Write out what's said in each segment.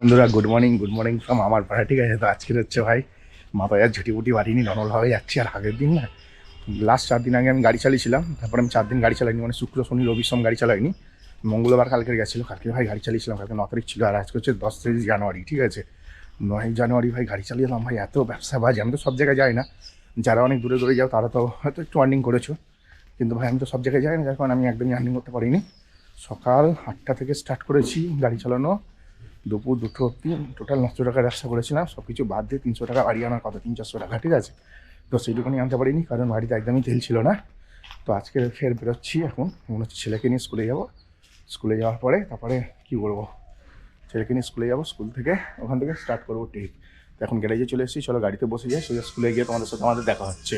বন্ধুরা good morning good morning from আমার পাড়া ঠিক আছে তো আজকের হচ্ছে ভাই মাথায় আর ঝুটিপুটি বাড়িনি নর্মালভাবে যাচ্ছি। আর আগের দিন না লাস্ট চার দিন আগে আমি গাড়ি চালিয়েছিলাম। তারপরে আমি চার দিন গাড়ি চালাইনি মানে শুক্র, শনি, রবি সোম গাড়ি চালাইনি। মঙ্গলবার কালকে গেছিল, কালকে ভাই গাড়ি চালিয়েছিলাম, কালকে ন তারিখ ছিল। আর আজকে হচ্ছে দশ তারিখ জানুয়ারি, ঠিক আছে? নয় জানুয়ারি ভাই গাড়ি চালিয়েলাম ভাই, এত ব্যবসা বাজ, আমি তো সব জায়গায় যাই না। যারা অনেক দূরে দূরে যাও, তারা তো হয়তো একটু আর্নিং করেছ। কিন্তু ভাই, আমি তো সব জায়গায় যাই না, যার কারণে আমি একদমই আর্নিং করতে পারিনি। সকাল আটটা থেকে স্টার্ট করেছি গাড়ি চালানো। দুপুর, দুটো অব্দি টোটাল নশো টাকা রাস্তা করেছিলাম সব কিছু বাদ দিয়ে তিনশো টাকা বাড়ি আনার কথা, তিন, চারশো টাকা, ঠিক আছে? তো সেইটুকুনি আনতে পারিনি, কারণ বাড়িতে একদমই তেল ছিল না। তো আজকে ফের বেরোচ্ছি এখন, মনে হচ্ছে ছেলেকে নিয়ে স্কুলে যাব। স্কুলে যাওয়ার পরে তারপরে কী করব ছেলেকে নিয়ে স্কুলে যাব, স্কুল থেকে ওখান থেকে স্টার্ট করব ট্রিপ তো এখন গ্যারেজে চলে এসেছি, চলো গাড়িতে বসে যাই, সোজা স্কুলে গিয়ে তোমাদের সাথে আমাদের দেখা হচ্ছে।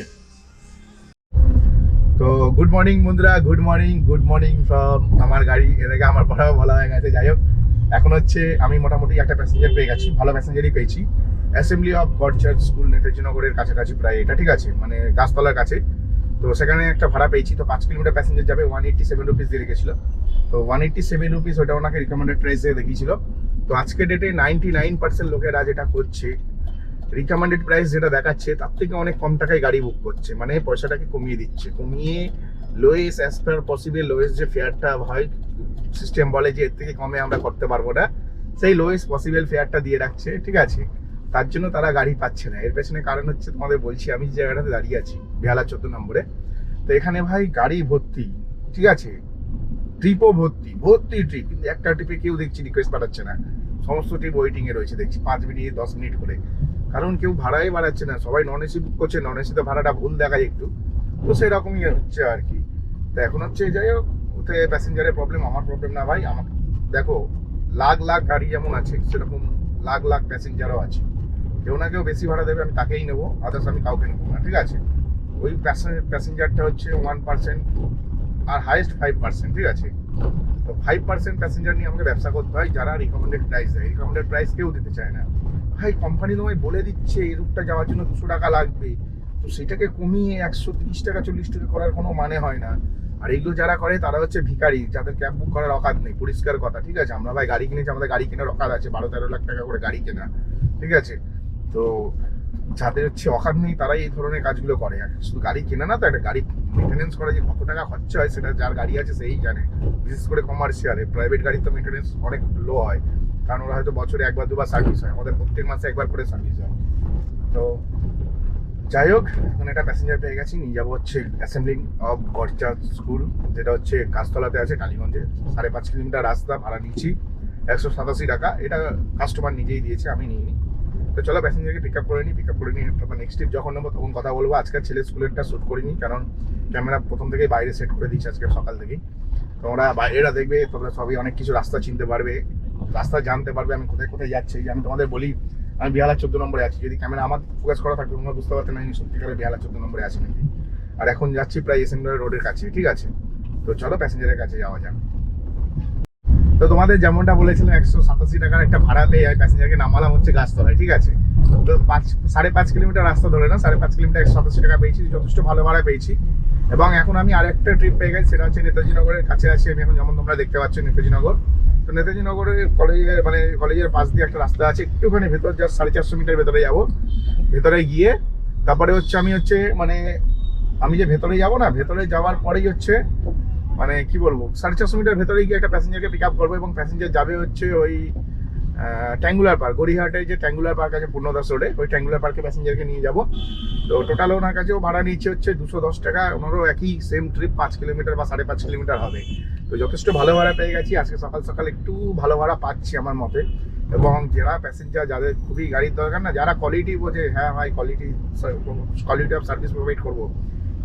তো গুড মর্নিং বন্ধুরা good morning good morning from আমার গাড়ি আগে আমার পড়াও বলা হয়ে গেছে, যাই হোক। এখন হচ্ছে আমি মোটামুটি একটা প্যাসেঞ্জার পেয়ে গেছি, ভালো প্যাসেঞ্জারই পেয়েছি। Assembly of God church school নেতাজিনগরের কাছাকাছি প্রায় এটা, ঠিক আছে? মানে গাছতলার কাছে। তো সেখানে একটা ভাড়া পেয়েছি, তো পাঁচ কিলোমিটার প্যাসেঞ্জার যাবে ওয়ান এইট্টি সেভেন রুপিস দিয়ে রেখেছিল। তো ওয়ান এইট্টি সেভেন রুপিস ওটা ওনাকে রিকমেন্ডেড প্রাইসে দেখিয়েছিল। তো আজকে ডেটে নাইনটি নাইন পার্সেন্ট লোকেরা যেটা করছে রিকমেন্ডেড প্রাইস যেটা দেখাচ্ছে, তার থেকে অনেক কম টাকায় গাড়ি বুক করছে। মানে পয়সাটাকে কমিয়ে দিচ্ছে। কমিয়ে lowest as per possible lowest যে ফেয়ারটা হয় সিস্টেম বলে যে এর থেকে কমে আমরা করতে পারব না, সেই লোয়েস্ট পসিবল ফেয়ারটা দিয়ে রাখছে, ঠিক আছে? তার জন্য তারা গাড়ি পাচ্ছে না। এর পেছনে কারণ হচ্ছে তোমাদের বলছি, আমি যে জায়গাটাতে দাঁড়িয়ে আছি, বেহালা চোদ্দ নম্বরে, তো এখানে ভাই গাড়ি ভর্তি, ঠিক আছে? ট্রিপও ভর্তি ভর্তি ট্রিপ কিন্তু একটা ট্রিপে কেউ দেখছি রিকোয়েস্ট পাঠাচ্ছে না। সমস্ত ট্রিপ ওয়েটিংয়ে রয়েছে, দেখছি পাঁচ মিনিট, দশ মিনিট করে। কারণ কেউ ভাড়াই বাড়াচ্ছে না, সবাই নন এসি বুক করছে নন এসিতে ভাড়াটা ভুল দেখায় একটু। তো সেরকমই হচ্ছে আর কি। তো এখন হচ্ছে যাই হোক, ওতে প্যাসেঞ্জারের প্রবলেম আমার প্রবলেম না ভাই আমার দেখো, লাখ লাখ গাড়ি যেমন আছে, সেরকম লাখ লাখ প্যাসেঞ্জারও আছে। কেউ না কেউ বেশি ভাড়া দেবে, আমি তাকেই নেব আদার্স আমি কাউকে নেব না, ঠিক আছে? ওই প্যাসেঞ্জারটা হচ্ছে ওয়ান পার্সেন্ট আর হাইয়েস্ট ফাইভ পার্সেন্ট ঠিক আছে? তো ফাইভ পার্সেন্ট প্যাসেঞ্জার নিয়ে আমাকে ব্যবসা করতে হয়, যারা রিকমেন্ডেড প্রাইস দেয়। রিকমেন্ডেড প্রাইস কেউ দিতে চায় না। ভাই কোম্পানি তোমায় বলে দিচ্ছে এই রুটটা যাওয়ার জন্য দুশো টাকা লাগবে? তো সেটাকে কমিয়ে একশো তিরিশ টাকা, চল্লিশ টাকা করার কোনো মানে হয় না। আর এইগুলো যারা করে, তারা হচ্ছে ভিখারি, যাদের ক্যাব বুক করার অকাত নেই। পরিষ্কার কথা, ঠিক আছে? আমরা ভাই গাড়ি কিনেছি, আমাদের গাড়ি কেনার অকাত আছে। বারো, তেরো লাখ টাকা করে গাড়ি কেনা, ঠিক আছে? তো যাদের হচ্ছে অকাত নেই, তারাই এই ধরনের কাজগুলো করে। শুধু গাড়ি কেনা না তো একটা গাড়ি মেনটেনেন্স করা যে কত টাকা খরচা হয়, সেটা যার গাড়ি আছে, সেই জানে। বিশেষ করে কমার্শিয়ালে প্রাইভেট গাড়ির তো মেনটেনেন্স অনেক লো হয়। কারণ ওরা হয়তো বছরে একবার, দুবার সার্ভিস হয়। আমাদের প্রত্যেক মাসে একবার করে সার্ভিস হয়। তো যাই হোক, এখন একটা প্যাসেঞ্জার পেয়ে গেছি। নিয়ে যাব হচ্ছে অ্যাসেম্বলিং অফ গডচা স্কুল যেটা হচ্ছে কাজতলাতে আছে টালিগঞ্জে সাড়ে পাঁচ কিলোমিটার রাস্তা, ভাড়া নিচ্ছি। একশো সাতাশি টাকা। এটা কাস্টমার নিজেই দিয়েছে, আমি নিইনি। তো চলো প্যাসেঞ্জারকে পিক আপ করে নিই পিক আপ করে নিই তারপর নেক্সট ট্রিপ যখন নেব, তখন কথা বলব। আজকে ছেলে স্কুলেরটা শ্যুট করিনি, কারণ ক্যামেরা প্রথম থেকেই বাইরে সেট করে দিচ্ছি আজকে সকাল থেকেই। তোমরা বাইরেরা দেখবে, তোমরা সবই অনেক কিছু রাস্তা চিনতে পারবে। রাস্তা জানতে পারবে আমি কোথায় কোথায় যাচ্ছি। আমি তোমাদের বলি, আমি বিহালা চোদ্দ নম্বরে আছি। যদি ক্যামেরা আমার ফোকাস করা থাকতো, তোমরা বুঝতে পারতে না আমি সত্যিকারে বিহালা চোদ্দ নম্বরে আছি নাকি। আর এখন যাচ্ছি প্রায় এসএনডি রোডের কাছে ঠিক আছে? তো চলো প্যাসেঞ্জারের কাছে যাওয়া যাক। তো তোমাদের যেমনটা বলেছিলাম, একশো সাতাশি টাকার একটা ভাড়া পেয়ে প্যাসেঞ্জারকে নামালাম হচ্ছে গাছতলায়, ঠিক আছে? তো পাঁচ, সাড়ে পাঁচ কিলোমিটার রাস্তা ধরে না, সাড়ে পাঁচ কিলোমিটার একশো সাতাশি টাকা পেয়েছি, যথেষ্ট ভালো ভাড়া পেয়েছি। এবং এখন আমি আরেকটা ট্রিপ পেয়ে গেছি, সেটা হচ্ছে নেতাজি নগরের কাছে আছি। আমি এখন যেমন তোমরা দেখতে পাচ্ছ নেতাজি নগর তো নেতাজি নগরের কলেজের মানে কলেজের পাশ দিয়ে একটা রাস্তা আছে, একটুখানি ভেতর জাস্ট সাড়ে চারশো মিটার ভেতরে যাব। ভেতরে গিয়ে তারপরে হচ্ছে আমি হচ্ছে মানে আমি যে ভেতরে যাব না, ভেতরে যাওয়ার পরেই হচ্ছে মানে কি বলব, সাড়ে চারশো মিটার ভেতরে গিয়ে একটা প্যাসেঞ্জারকে পিক আপ করব এবং প্যাসেঞ্জার যাবে হচ্ছে ওই ট্যাঙ্গুলার পার্ক গড়িহাটে যে ট্যাঙ্গুলার পার্ক আছে পূর্ণদাস রোডে ওই ট্যাঙ্গুলার পার্কে প্যাসেঞ্জারকে নিয়ে যাব। তো টোটাল ওনার কাছেও ভাড়া নিচ্ছে হচ্ছে দুশো দশ টাকা, ওনারও একই সেম ট্রিপ পাঁচ কিলোমিটার বা সাড়ে পাঁচ কিলোমিটার হবে। তো যথেষ্ট ভালো ভাড়া পেয়ে গেছি। আজকে সকাল সকাল একটু ভালো ভাড়া পাচ্ছি আমার মতে। এবং যারা প্যাসেঞ্জার যাদের খুবই গাড়ির দরকার না, যারা কোয়ালিটি বোঝে হ্যাঁ ভাই quality quality of service provide করব।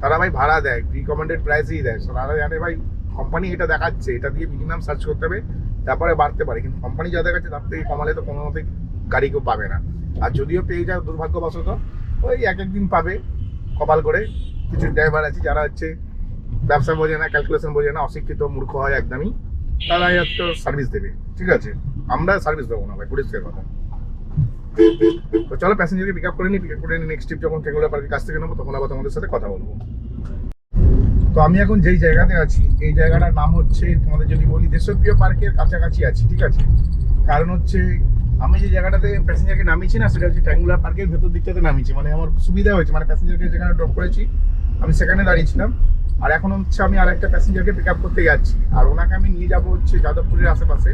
তারা ভাই ভাড়া দেয় রিকমেন্ডেড প্রাইসই দেয়। তারা জানে ভাই কোম্পানি এটা দেখাচ্ছে, এটা দিয়ে মিনিমাম সার্চ করতে হবে, তারপরে বাড়তে পারে। কিন্তু কোম্পানি যা দেখাচ্ছে তার থেকে কমালে তো কোনো মতে গাড়ি কেউ পাবে না। আর যদিও পেয়ে যায়, দুর্ভাগ্যবশত, ওই এক একদিন পাবে, কপাল করে। কিছু ড্রাইভার আছে যারা হচ্ছে ব্যবসা বোঝে না ক্যালকুলেশন বোঝে না, অশিক্ষিত মূর্খ হয় একদমই। তারা হয়তো সার্ভিস দেবে, ঠিক আছে? আমরা সার্ভিস দেবো না ভাই পরিষ্কার কথা। তো চলো প্যাসেঞ্জারকে পিক আপ করে নিই পিক আপ করে নিই নেক্সট ট্রিপ যখন টেঙ্গুলা পার্কের কাছ থেকে নেব, তখন আবার তোমাদের সাথে কথা বলব। তো আমি এখন যেই জায়গাতে আছি, এই জায়গাটার নাম হচ্ছে, তোমাদের যদি বলি, দেশপ্রিয় পার্কের কাছাকাছি আছি, ঠিক আছে? কারণ হচ্ছে, আমি যে জায়গাটাতে প্যাসেঞ্জারকে নামিয়েছি না, সেটা হচ্ছে ট্যাঙ্গুলার পার্কের ভেতর দিকটাতে নামিয়েছি। মানে আমার সুবিধা হয়েছে মানে প্যাসেঞ্জারকে যেখানে ড্রপ করেছি, আমি সেখানে দাঁড়িয়েছিলাম আর এখন হচ্ছে আমি আর একটা প্যাসেঞ্জারকে পিক আপ করতে যাচ্ছি। আর ওনাকে আমি নিয়ে যাব হচ্ছে যাদবপুরের আশেপাশে।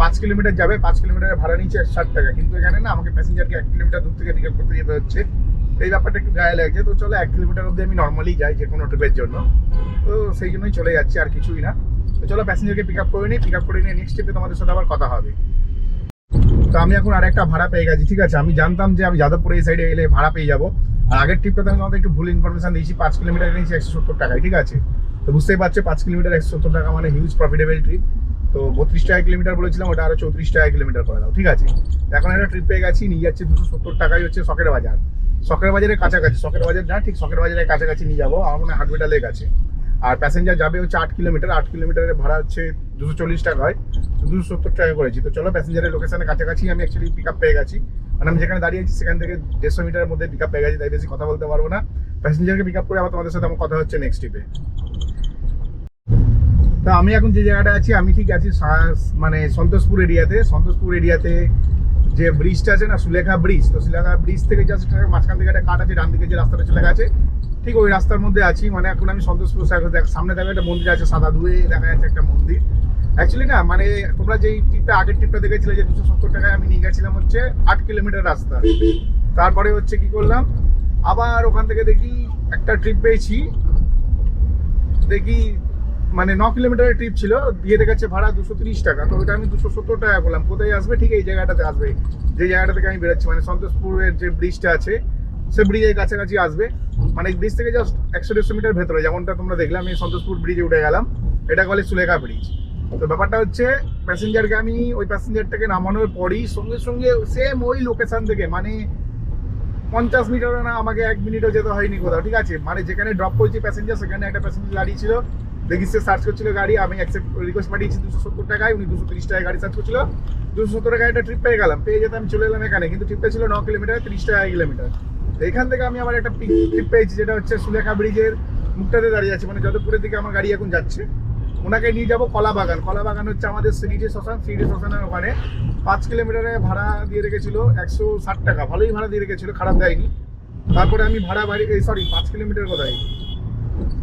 পাঁচ কিলোমিটার যাবে, পাঁচ কিলোমিটারের ভাড়া নিচ্ছে ষাট টাকা। কিন্তু এখানে না আমাকে প্যাসেঞ্জারকে এক কিলোমিটার দূর থেকে পিক আপ করতে যেতে হচ্ছে। এই ব্যাপারটা একটু গায়ে লাগছে। তো চলো, এক কিলোমিটার অব্দি আমি নর্মালি যাই যে কোনো ট্রিপের জন্য। তো সেই জন্যই চলে যাচ্ছি, আর কিছুই না। তো চলো প্যাসেঞ্জারকে পিক আপ করে নিই। পিক আপ করে নিয়ে নেক্সট ট্রিপে তোমাদের সাথে আবার কথা হবে। তো আমি এখন আরেকটা ভাড়া পেয়ে গেছি, ঠিক আছে? আমি জানতাম যে আমি যাদবপুর এই সাইডে এলে ভাড়া পেয়ে যাব। আর আগের ট্রিপটাতে আমি তোমাদের একটু ভুল ইনফরমেশন দিয়েছি, পাঁচ কিলোমিটার নিয়েছি একশো সত্তর টাকায়, ঠিক আছে? তো বুঝতেই পারছ, পাঁচ কিলোমিটার একশো সত্তর টাকা মানে হিউজ প্রফিটেবল ট্রিপ তো বত্রিশ টাকা কিলোমিটার বলেছিলাম, ওটা আরও চৌত্রিশ টাকা কিলোমিটার করে দাও, ঠিক আছে? এখন একটা ট্রিপ পেয়ে গেছি, নিয়ে যাচ্ছি দুশো সত্তর টাকাই হচ্ছে শখের বাজার। শখের বাজারের কাছাকাছি শখের বাজার না, ঠিক শখের বাজারের কাছাকাছি নিয়ে যাব, আমার মনে হয় হাটবেটা লেক আছে। আর প্যাসেঞ্জার যাবে হচ্ছে আট কিলোমিটার, আট কিলোমিটারের ভাড়া হচ্ছে দুশো চল্লিশ টাকা হয়। দুশো সত্তর টাকা করেছি। তো চলো প্যাসেঞ্জারের লোকেশনের কাছাকাছি আমি অ্যাকচুয়ালি পিক আপ পেয়ে গেছি। মানে আমি যেখানে দাঁড়িয়ে আছি সেখান থেকে দেড়শো মিটারের মধ্যে পিক আপ পেয়ে গেছি, তাই বেশি কথা বলতে পারব না। প্যাসেঞ্জারকে পিক আপ করে আবার তোমাদের সাথে আমার কথা হচ্ছে নেক্সট ট্রিপে তা আমি এখন যে জায়গাটা আছি, আমি ঠিক আছি মানে সন্তোষপুর এরিয়াতে। সন্তোষপুর এরিয়াতে যে ব্রিজটা আছে না, সুলেখা ব্রিজ তো সুলেখা ব্রিজ থেকে জাস্ট মাঝখান থেকে একটা কাট আছে, ডান দিকে যে রাস্তাটা চলে গেছে ঠিক ওই রাস্তার মধ্যে আছি। মানে এখন আমি সন্তোষপুর দেখ সামনে দেখো একটা মন্দির আছে সাদা ধুয়ে দেখা যাচ্ছে একটা মন্দির। অ্যাকচুয়ালি না মানে তোমরা যেই ট্রিপটা আগের ট্রিপটা দেখেছিলে যে দুশো সত্তর টাকায় আমি নিয়ে গেছিলাম হচ্ছে আট কিলোমিটার রাস্তা। তারপরে হচ্ছে কি করলাম? আবার ওখান থেকে দেখি একটা ট্রিপ পেয়েছি। দেখি মানে ন কিলোমিটারের ট্রিপ ছিল, দিয়ে দেখাচ্ছে ভাড়া দুশো তিরিশ টাকা। তো ওইটা আমি দুশো সত্তর টাকা বললাম, কোথায় আসবে? ঠিক এই জায়গাটাতে আসবে। যে জায়গাটা থেকে আমি বেরোচ্ছি মানে সন্তোষপুরের যে ব্রিজটা আছে সে ব্রিজের কাছাকাছি আসবে। মানে ব্রিজ থেকে জাস্ট একশো দেড়শো মিটার ভেতরে, যেমনটা তোমরা দেখলাম আমি সন্তোষপুর ব্রিজে উঠে গেলাম। এটা বলে সুলেখা ব্রিজ তো ব্যাপারটা হচ্ছে প্যাসেঞ্জারকে আমি ওই প্যাসেঞ্জারটাকে নামানোর পরই সঙ্গে সঙ্গে সেম ওই লোকেশন থেকে মানে পঞ্চাশ মিটারও না, আমাকে এক মিনিটও যেতে হয়নি কোথাও, ঠিক আছে? মানে যেখানে ড্রপ করেছি প্যাসেঞ্জার সেখানে একটা প্যাসেঞ্জার দাঁড়িয়ে ছিল। দেখি সে সার্চ করছিল গাড়ি, আমি অ্যাকসেপ্ট রিকোয়েস্ট পাঠিয়েছি দুশো সত্তর টাকায়, উনি দুশো তিরিশ টাকায় গাড়ি সার্চ করছিল। দুশো সত্তর টাকায় একটা ট্রিপ পেয়ে গেলাম। পেয়ে যেতে আমি চলে এলাম এখানে, কিন্তু ট্রিপটা ছিল ন কিলোমিটার তিরিশ টাকা কিলোমিটার এখান থেকে আমি আবার একটা ট্রিপ পেয়েছি, যেটা হচ্ছে সুলেখা ব্রিজের মুখটাতে দাঁড়িয়ে আছে মানে যতপুরের দিকে আমার গাড়ি এখন যাচ্ছে। ওনাকে নিয়ে যাব কলা বাগান কলা বাগান হচ্ছে আমাদের সিরিজে শ্মশান সিরিজে শ্মশানের ওখানে। পাঁচ কিলোমিটারে ভাড়া দিয়ে রেখেছিল একশো ষাট টাকা। ভালোই ভাড়া দিয়ে রেখেছিল, খারাপ দেয়নি। তারপরে আমি ভাড়া বাড়ি, এই সরি পাঁচ কিলোমিটার কোথায়?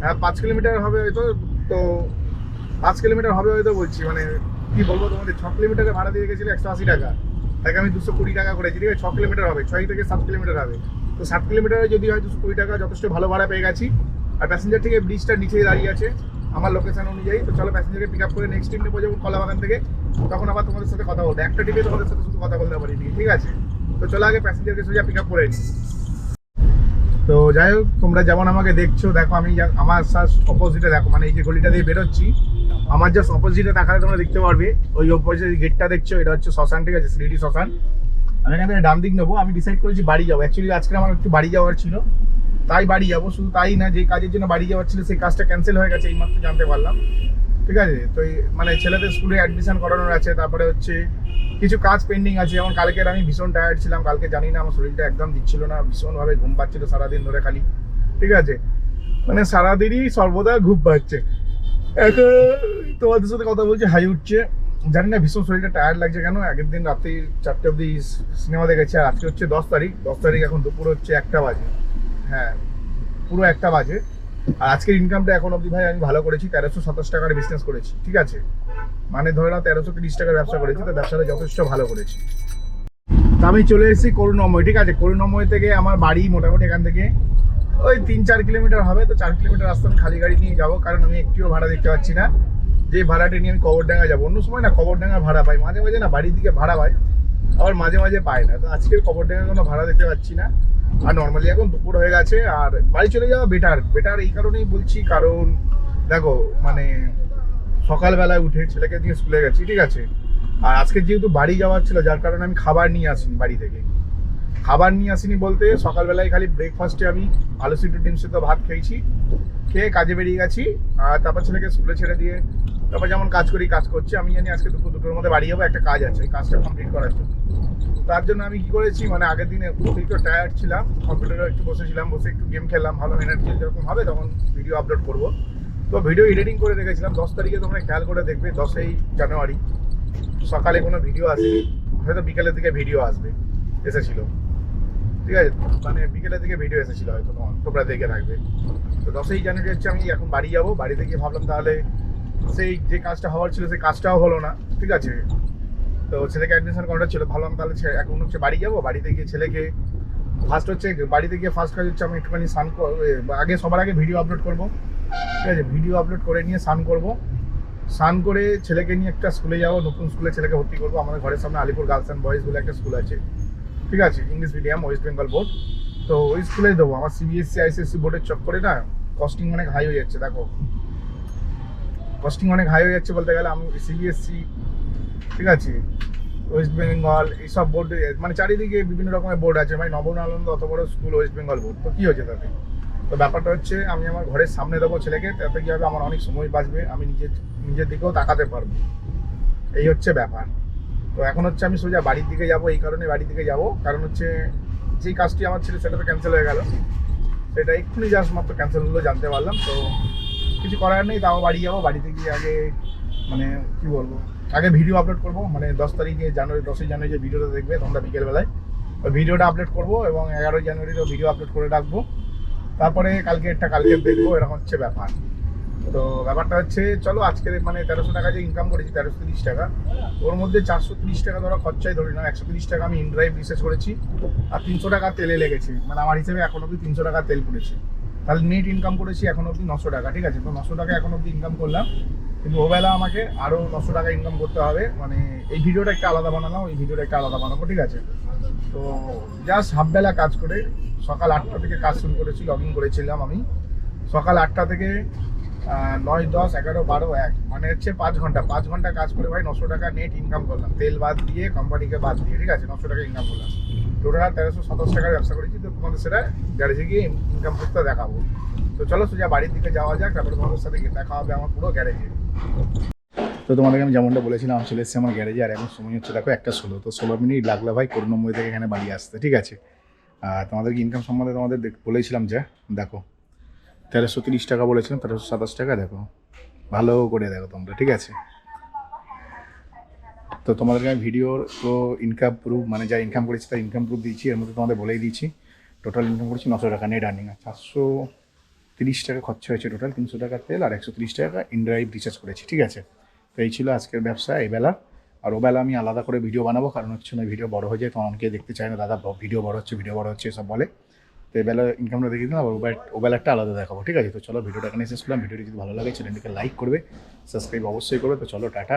হ্যাঁ পাঁচ কিলোমিটার হবে হয়তো, তো পাঁচ কিলোমিটার হবে হয়তো বলছি মানে কি বলব তোমাদের, ছ কিলোমিটারে ভাড়া দিয়ে রেখেছিল একশো আশি টাকা। তাকে আমি দুশো কুড়ি টাকা করেছি, ঠিক আছে? ছ কিলোমিটার হবে, ছয় থেকে সাত কিলোমিটার হবে। তো সাত কিলোমিটারে যদি হয় দুশো কুড়ি টাকা যথেষ্ট ভালো ভাড়া পেয়ে গেছি। আর প্যাসেঞ্জার থেকে ব্রিজটা নিচে দাঁড়িয়ে আছে, আমার লোকেশন অনুযায়ী। তো চলো প্যাসেঞ্জারকে পিক আপ করে নেক্সট টিম নেব যখন কলাবাগান থেকে। তখন আবার তোমাদের সাথে কথা বলব। একটা টিপে তোমাদের সাথে শুধু কথা বলতে পারি ঠিক আছে? তো চলো আগে প্যাসেঞ্জারকে সোজা পিক আপ করে নিই তো যাই হোক, তোমরা যেমন আমাকে দেখছ, দেখো আমি আমার জাস্ট অপোজিটে দেখো মানে এই যে গলিটা দিয়ে বেরোচ্ছি, আমার জাস্ট অপোজিটে দেখালে তোমরা দেখতে পারবে। ওই অপোজিট গেটটা দেখছ, এটা হচ্ছে শ্মশান, ঠিক আছে? সিডি শ্মশান। আমি এখান ডান দিক নেব, আমি ডিসাইড করেছি বাড়ি যাব। অ্যাকচুয়ালি আজকে আমার একটু বাড়ি যাওয়ার ছিল। তাই বাড়ি যাব, শুধু তাই না, যে কাজের জন্য বাড়ি যাওয়ার ছিল, সেই কাজটা ক্যান্সেল হয়ে গেছে, এইমাত্র জানতে পারলাম। ঠিক আছে? তো মানে ছেলেদের স্কুলে অ্যাডমিশন করানোর আছে, তারপরে হচ্ছে কিছু কাজ পেন্ডিং আছে। যেমন কালকের আমি ভীষণ টায়ার্ড ছিলাম, কালকে জানি না, আমার শরীরটা একদম দিচ্ছিল না, ভীষণভাবে ঘুম পাচ্ছিল সারাদিন ধরে খালি। ঠিক আছে? মানে সারাদিনই সর্বদা ঘুম পাচ্ছে। এখন তোমাদের সাথে কথা বলছি, হাই উঠছে। জানি না, ভীষণ শরীরটা টায়ার্ড লাগছে কেন? আগের দিন রাত্রি চারটে অবধি সিনেমা দেখেছি, আর আজকে হচ্ছে দশ তারিখ। দশ তারিখ এখন দুপুর হচ্ছে একটা বাজে। হ্যাঁ পুরো একটা বাজে। আর আজকের ইনকামটা এখন অবধি ভাই আমি ভালো করেছি, তেরোশো সাতাশ টাকার বিজনেস করেছি, ঠিক আছে? মানে ধরে নাও, তেরোশো তিরিশ টাকার ব্যবসা করেছি, তো ব্যবসাটা যথেষ্ট ভালো করেছি। তা আমি চলে এসেছি করুণাময়, ঠিক আছে? করুণাময় থেকে আমার বাড়ি মোটামুটি এখান থেকে ওই তিন চার কিলোমিটার হবে, তো চার কিলোমিটার রাস্তা আমি খালি গাড়ি নিয়ে যাব, কারণ আমি একটিও ভাড়া দেখতে পাচ্ছি না। যে ভাড়াটা নিয়ে আমি কবরডাঙ্গা যাব। অন্য সময় না কবরডাঙ্গা ভাড়া পাই। মাঝে মাঝে না বাড়ির দিকে ভাড়া পাই আবার মাঝে মাঝে পাই না। তো আজকের কবরডাঙ্গা কোনো ভাড়া দেখতে পাচ্ছি না। আর নর্মালি এখন দুপুর হয়ে গেছে, আর বাড়ি চলে যাওয়া বেটার বেটার এই কারণেই বলছি, কারণ দেখো মানে সকালবেলায় উঠে ছেলেকে নিয়ে স্কুলে গেছি, ঠিক আছে? আর আজকে যেহেতু বাড়ি যাওয়ার ছিল, যার কারণে আমি খাবার নিয়ে আসিনি বাড়ি থেকে। খাবার নিয়ে আসিনি বলতে, সকালবেলায় খালি ব্রেকফাস্টে আমি আলু সিদ্ধ, ডিম সিদ্ধ ভাত খেয়েছি। খেয়ে কাজে বেরিয়ে গেছি, আর তারপর ছেলেকে স্কুলে ছেড়ে দিয়ে তারপর যেমন কাজ করি, কাজ করছি। আমি জানি আজকে দুপুর দুটোর মধ্যে বাড়ি যাব, একটা কাজ আছে কাজটা কমপ্লিট করার জন্য। তার জন্য আমি কি করেছি মানে আগের দিনে অতিরিক্ত টায়ার্ড ছিলাম কম্পিউটারে একটু বসেছিলাম, বসে একটু গেম খেললাম, ভালো এনার্জি যখন হবে তখন ভিডিও আপলোড করব। তো ভিডিও এডিটিং করে রেখেছিলাম, দশ তারিখে তোমরা খেয়াল করে দেখবে, দশই জানুয়ারি। সকালে কোনো ভিডিও আসেনি, হয়তো বিকেলের দিকে ভিডিও আসবে। এসেছিল। ঠিক আছে? মানে বিকেলের দিকে ভিডিও এসেছিল হয়তো তোমার তোমরা দেখে রাখবে তো দশই জানুয়ারি হচ্ছে আমি এখন বাড়ি যাব। বাড়িতে গিয়ে ভাবলাম তাহলে সেই যে কাজটা হওয়ার ছিল সেই কাজটাও হলো না। ঠিক আছে? তো ছেলেকে অ্যাডমিশন করাটা ছিল। ভাবলাম তাহলে এখন হচ্ছে বাড়ি যাব। বাড়িতে গিয়ে ছেলেকে ফার্স্ট হচ্ছে বাড়িতে গিয়ে ফার্স্ট কাজ হচ্ছে আমি একটুখানি স্নান আগে সবার আগে ভিডিও আপলোড করব। ঠিক আছে? ভিডিও আপলোড করে নিয়ে স্নান করব। স্নান করে ছেলেকে নিয়ে একটা স্কুলে যাব। নতুন স্কুলে ছেলেকে ভর্তি করব। আমাদের ঘরের সামনে আলিপুর গার্লস অ্যান্ড বয়েজ বলে একটা স্কুল আছে। ঠিক আছে English medium West Bengal board তো ওই স্কুলেই দেবো, আমার সিবিএসসি আইসিএসসি বোর্ডের চক্করে না কস্টিং অনেক হাই হয়ে যাচ্ছে, দেখো। কস্টিং অনেক হাই হয়ে যাচ্ছে বলতে গেলে আমি সিবিএসসি ঠিক আছে ওয়েস্ট বেঙ্গল এইসব বোর্ড মানে চারিদিকে বিভিন্ন রকমের বোর্ড আছে মানে নবনানন্দ অত বড় স্কুল ওয়েস্ট বেঙ্গল বোর্ড তো কী হয়েছে তাতে? তো ব্যাপারটা হচ্ছে, আমি আমার ঘরের সামনে দেবো ছেলেকে, তাতে কী হবে আমার অনেক সময় বাঁচবে, আমি নিজের নিজের দিকেও তাকাতে পারব। এই হচ্ছে ব্যাপার। তো এখন হচ্ছে আমি সোজা বাড়ির দিকে যাব, এই কারণে বাড়ির দিকে যাব। কারণ হচ্ছে যেই কাজটি আমার ছিল সেটা তো ক্যান্সেল হয়ে গেল। সেটা এক্ষুনি জাস্ট মাত্র ক্যান্সেল হলো, জানতে পারলাম। তো কিছু করার নেই, তাও বাড়ি যাব। বাড়িতে গিয়ে আগে মানে কি বলব, আগে ভিডিও আপলোড করব। মানে দশ তারিখে জানুয়ারি, দশই জানুয়ারি যে ভিডিওটা দেখবে, তোমরা বিকেলবেলায়। ওই ভিডিওটা আপলোড করব এবং এগারোই জানুয়ারিরও ভিডিও আপলোড করে রাখব। তারপরে কালকে একটা কালকে দেখব, এরকম হচ্ছে ব্যাপার। তো ব্যাপারটা হচ্ছে, চলো আজকে মানে তেরোশো টাকা যে ইনকাম করেছি, তেরোশো তিরিশ টাকা, ওর মধ্যে চারশো তিরিশ টাকা ধরো খরচাই ধরি না একশো তিরিশ টাকা আমি ইনড্রাইভ রিসার্চ করেছি, আর তিনশো টাকা তেলে লেগেছে মানে আমার হিসেবে এখন অব্দি তিনশো টাকা তেল পড়েছে। তাহলে নেট ইনকাম করেছি এখন অব্দি নশো টাকা, ঠিক আছে? তো নশো টাকা এখন অব্দি ইনকাম করলাম, কিন্তু ওবেলা আমাকে আরও নশো টাকা ইনকাম করতে হবে মানে এই ভিডিওটা একটা আলাদা বানালাম, এই ভিডিওটা একটা আলাদা বানাবো, ঠিক আছে? তো জাস্ট হাফবেলা কাজ করে সকাল আটটা থেকে কাজ শুরু করেছি লগ ইন করেছিলাম আমি। সকাল আটটা থেকে নয়, দশ, এগারো, বারো, এক। মানে হচ্ছে পাঁচ ঘণ্টা। পাঁচ ঘণ্টা কাজ করে ভাই নশো টাকা নেট ইনকাম করলাম। তেল বাদ দিয়ে কোম্পানিকে বাদ দিয়ে, ঠিক আছে? নশো টাকা ইনকাম করলাম। টোটাল তেরোশো সাতাশ টাকার ব্যবসা করেছি, তো তোমাদের সেটা গ্যারেজে গিয়ে ইনকাম করতে দেখাবো। তো চলো, সোজা বাড়ির দিকে যাওয়া যাক, তারপরে তোমাদের সাথে গিয়ে দেখা হবে আমার পুরো গ্যারেজে তো তোমাদেরকে আমি যেমনটা বলেছিলাম আমি চলে এসেছি আমার গ্যারেজে আর এখন সময় হচ্ছে দেখো একটা ষোলো। তো ষোলো মিনিট লাগল ভাই করুণাময় থেকে এখানে বাড়ি আসতে, ঠিক আছে? আর তোমাদেরকে ইনকাম সম্বন্ধে তোমাদের বলেছিলাম যে, দেখো তেরোশো তিরিশ টাকা বলেছিলাম, তেরোশো সাতাশ টাকা, দেখো। ভালো করে দেখো তোমরা, ঠিক আছে? তো তোমাদেরকে আমি ভিডিওর তো ইনকাম প্রুফ মানে যা ইনকাম করেছি তার ইনকাম প্রুফ দিয়েছি, এর মধ্যে তোমাদের বলেই দিয়েছি। টোটাল ইনকাম করেছি নশো টাকা নেট আর্নিং আর চারশো তিরিশ টাকা খরচা হয়েছে টোটাল তিনশো টাকার তেল আর একশো তিরিশ টাকা ইনড্রাইভ রিচার্জ করেছি, ঠিক আছে? তো এই ছিল আজকের ব্যবসা, এই বেলা। আর ওবেলা আমি আলাদা করে ভিডিও বানাবো, কারণ হচ্ছে না ভিডিও বড় হয়ে যায় তো অনেকে দেখতে চায় না, দাদা ভিডিও বড় হচ্ছে ভিডিও বড় হচ্ছে, এসব বলে। তো এবেলা বেলা ইনকামটা দেখে দিলাম আবার ওবেলা ওবেলা একটা আলাদা দেখাবো, ঠিক আছে? তো চলো ভিডিওটা এখানে শেষ করলাম। ভিডিওটি যদি ভালো লাগে, চ্যানেলটিকে লাইক করবে সাবস্ক্রাইব অবশ্যই করবে। তো চলো, টাটা।